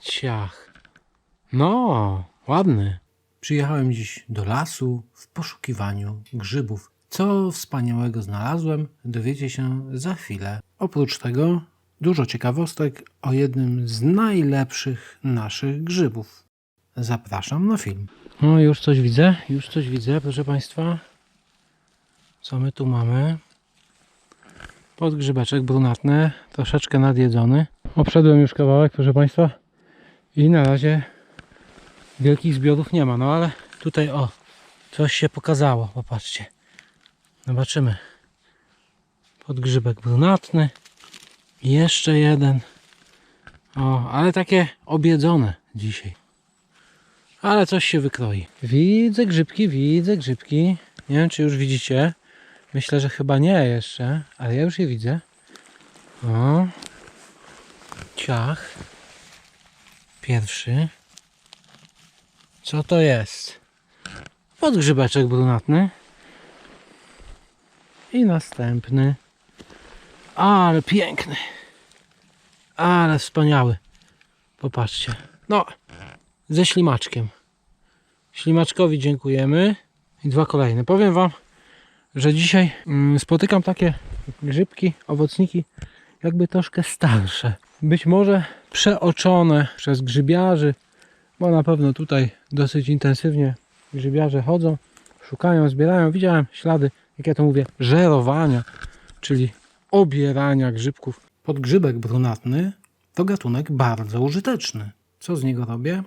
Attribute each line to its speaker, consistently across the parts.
Speaker 1: Ciach. No, ładny. Przyjechałem dziś do lasu w poszukiwaniu grzybów. Co wspaniałego znalazłem, dowiecie się za chwilę. Oprócz tego dużo ciekawostek o jednym z najlepszych naszych grzybów. Zapraszam na film. No, już coś widzę, już coś widzę, proszę Państwa. Co my tu mamy? Podgrzybeczek brunatny, troszeczkę nadjedzony. Obszedłem już kawałek, proszę Państwa. I na razie wielkich zbiorów nie ma, no ale tutaj o, coś się pokazało, popatrzcie. Zobaczymy. Podgrzybek brunatny. Jeszcze jeden. O, ale takie obiedzone dzisiaj. Ale coś się wykroi. Widzę grzybki, widzę grzybki. Nie wiem, czy już widzicie. Myślę, że chyba nie jeszcze, ale ja już je widzę. O. Ciach. Pierwszy. Co to jest? Podgrzybeczek brunatny. I następny. Ale piękny. Ale wspaniały. Popatrzcie. No, ze ślimaczkiem. Ślimaczkowi dziękujemy. I dwa kolejne. Powiem Wam, że dzisiaj mm, spotykam takie grzybki, owocniki, jakby troszkę starsze. Być może przeoczone przez grzybiarzy, bo na pewno tutaj dosyć intensywnie grzybiarze chodzą, szukają, zbierają. Widziałem ślady, jak ja to mówię, żerowania, czyli obierania grzybków. Podgrzybek brunatny to gatunek bardzo użyteczny. Co z niego robię?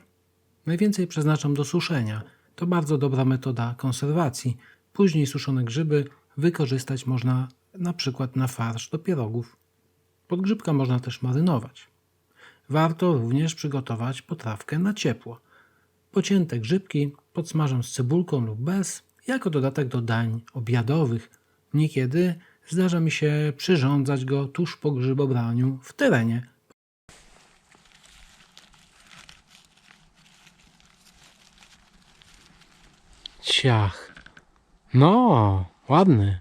Speaker 1: Najwięcej przeznaczam do suszenia. To bardzo dobra metoda konserwacji. Później suszone grzyby wykorzystać można na przykład na farsz do pierogów. Podgrzybka można też marynować. Warto również przygotować potrawkę na ciepło. Pocięte grzybki podsmażam z cebulką lub bez, jako dodatek do dań obiadowych. Niekiedy zdarza mi się przyrządzać go tuż po grzybobraniu w terenie. Ciach. No, ładny.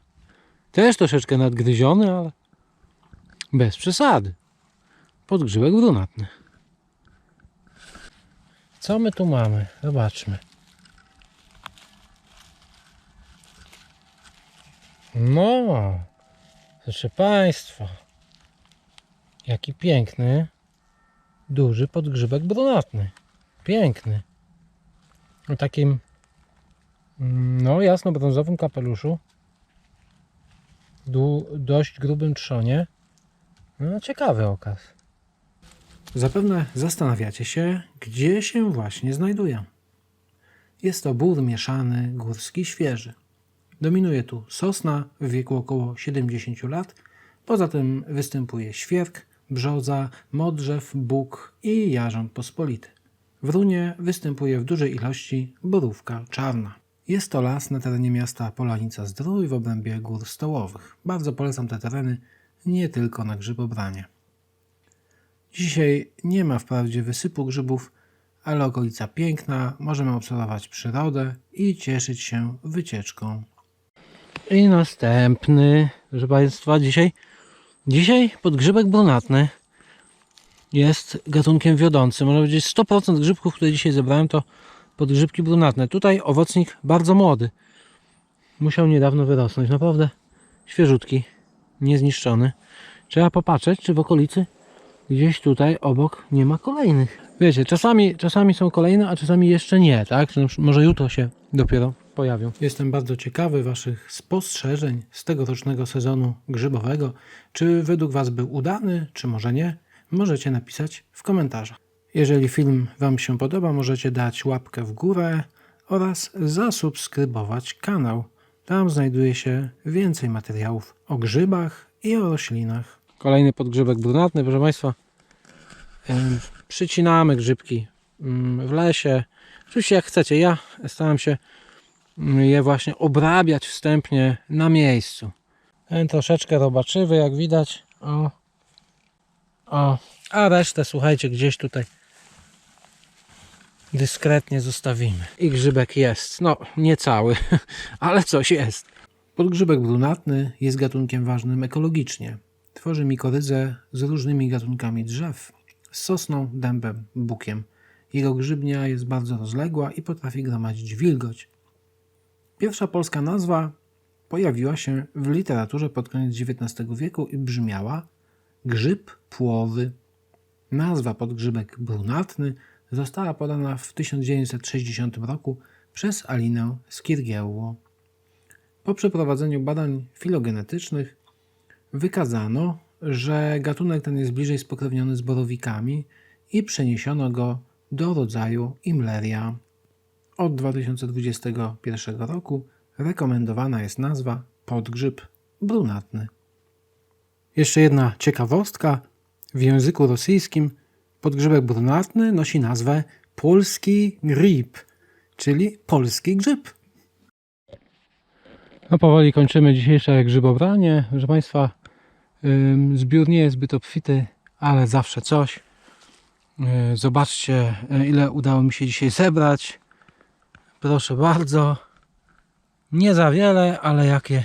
Speaker 1: Też troszeczkę nadgryziony, ale bez przesady. Podgrzybek brunatny. Co my tu mamy? Zobaczmy. No, proszę Państwa. Jaki piękny, duży podgrzybek brunatny. Piękny. O takim, mm, no jasno-brązowym kapeluszu. Du, dość grubym trzonie. No, ciekawy okaz. Zapewne zastanawiacie się, gdzie się właśnie znajduję. Jest to bór mieszany, górski, świeży. Dominuje tu sosna w wieku około 70 lat. Poza tym występuje świerk, brzoza, modrzew, bóg i jarząb pospolity. W runie występuje w dużej ilości borówka czarna. Jest to las na terenie miasta Polanica Zdrój w obrębie gór stołowych. Bardzo polecam te tereny, nie tylko na grzybobranie. Dzisiaj nie ma wprawdzie wysypu grzybów, ale okolica piękna, możemy obserwować przyrodę i cieszyć się wycieczką. I następny, proszę Państwa, dzisiaj, dzisiaj podgrzybek brunatny jest gatunkiem wiodącym. Można powiedzieć 100% grzybków, które dzisiaj zebrałem to podgrzybki brunatne. Tutaj owocnik bardzo młody. Musiał niedawno wyrosnąć. Naprawdę świeżutki, niezniszczony. Trzeba popatrzeć, czy w okolicy gdzieś tutaj obok nie ma kolejnych. Wiecie, czasami, czasami są kolejne, a czasami jeszcze nie, tak? Może jutro się dopiero pojawią. Jestem bardzo ciekawy Waszych spostrzeżeń z tegorocznego sezonu grzybowego. Czy według Was był udany, czy może nie? Możecie napisać w komentarzach. Jeżeli film Wam się podoba, możecie dać łapkę w górę oraz zasubskrybować kanał. Tam znajduje się więcej materiałów o grzybach i o roślinach. Kolejny podgrzybek brunatny, proszę Państwa. Przycinamy grzybki ym, w lesie. Oczywiście jak chcecie. Ja staram się ym, je właśnie obrabiać wstępnie na miejscu. Ten troszeczkę robaczywy, jak widać. O. O. A resztę, słuchajcie, gdzieś tutaj dyskretnie zostawimy. I grzybek jest. No, nie cały, ale coś jest. Podgrzybek brunatny jest gatunkiem ważnym ekologicznie. Tworzy mikoryzę z różnymi gatunkami drzew. z sosną, dębem, bukiem. Jego grzybnia jest bardzo rozległa i potrafi gromadzić wilgoć. Pierwsza polska nazwa pojawiła się w literaturze pod koniec XIX wieku i brzmiała grzyb płowy. Nazwa podgrzybek brunatny została podana w 1960 roku przez Alinę Skirgiełło. Po przeprowadzeniu badań filogenetycznych wykazano, że gatunek ten jest bliżej spokrewniony z borowikami i przeniesiono go do rodzaju Imleria. Od 2021 roku rekomendowana jest nazwa podgrzyb brunatny. Jeszcze jedna ciekawostka. W języku rosyjskim podgrzybek brunatny nosi nazwę polski grzyb, czyli polski grzyb. No powoli kończymy dzisiejsze grzybobranie. Proszę Państwa, zbiór nie jest zbyt obfity, ale zawsze coś. Yy, Zobaczcie, yy, ile udało mi się dzisiaj zebrać. Proszę bardzo. Nie za wiele, ale jakie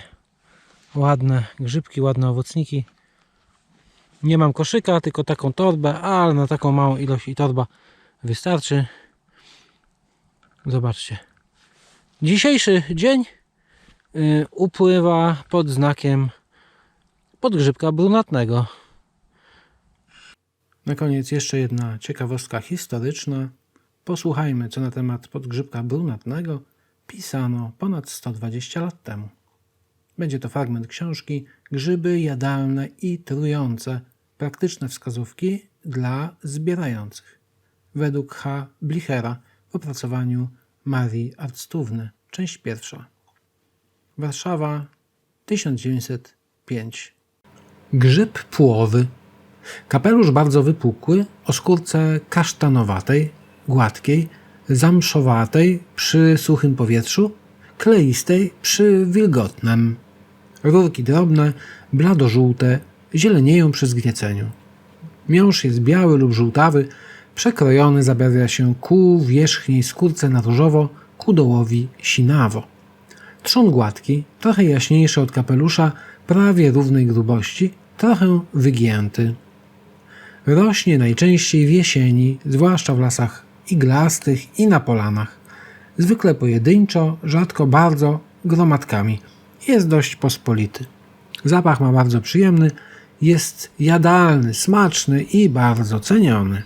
Speaker 1: ładne grzybki, ładne owocniki. Nie mam koszyka, tylko taką torbę, ale na taką małą ilość i torba wystarczy. Zobaczcie. Dzisiejszy dzień y, upływa pod znakiem podgrzybka brunatnego. Na koniec jeszcze jedna ciekawostka historyczna. Posłuchajmy, co na temat podgrzybka brunatnego pisano ponad 120 lat temu. Będzie to fragment książki Grzyby jadalne i trujące. Praktyczne wskazówki dla zbierających. Według H. Blichera w opracowaniu Marii Arctówny. Część pierwsza. Warszawa 1905. Grzyb płowy. Kapelusz bardzo wypukły, o skórce kasztanowatej, gładkiej, zamszowatej przy suchym powietrzu, kleistej przy wilgotnym. Rurki drobne, bladożółte, zielenieją przy zgnieceniu. Miąższ jest biały lub żółtawy, przekrojony zabawia się ku wierzchniej skórce na różowo, ku dołowi sinawo. Trzon gładki, trochę jaśniejszy od kapelusza, prawie równej grubości, trochę wygięty. Rośnie najczęściej w jesieni, zwłaszcza w lasach iglastych i na polanach. Zwykle pojedynczo, rzadko bardzo, gromadkami. Jest dość pospolity. Zapach ma bardzo przyjemny, jest jadalny, smaczny i bardzo ceniony.